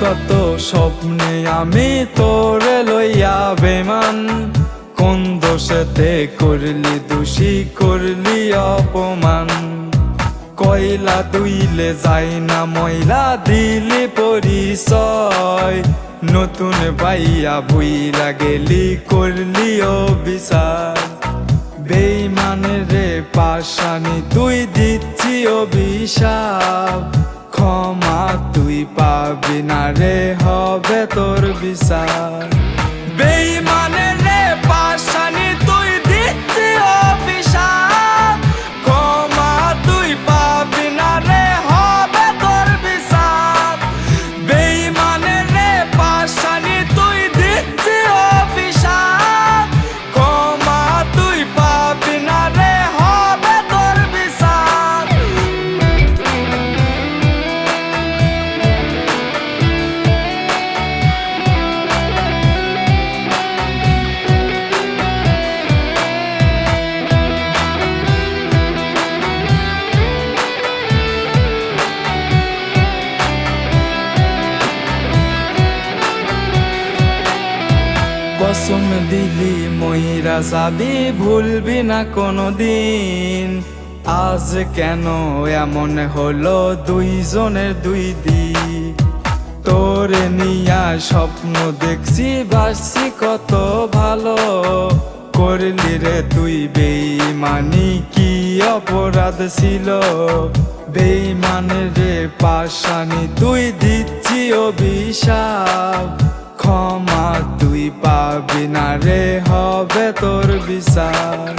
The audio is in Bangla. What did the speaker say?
কত স্বপ্নে আমি তোরে লইয়া বেমান। কোন দোষেতে করলি দোষী, করলি অপমান। কয়লা দুইলে যাই না, ময়লা দিলি পরিচয়। নতুন পাইয়া বুইরা গেলি, করলি অবিচার। বেইমানের রে পাশানি তুই দিচ্ছি অভিশাপ। ক্ষমা তুই পাবি না রে হবে তোর বিচার। কসম দিলি মহিরা যাবি, ভুলবি না কোনো দিন আজ কেন এমন হলো দুইজনের দুই দিক তোরে নিয়া স্বপ্ন দেখছি, বাসছি কত ভালো। করলি রে তুই বেইমানি, কি অপরাধ ছিল? বেইমানের রে পাশানি তুই দিচ্ছি অভিশাপ। পাবি না রে হবে তোর বিচার।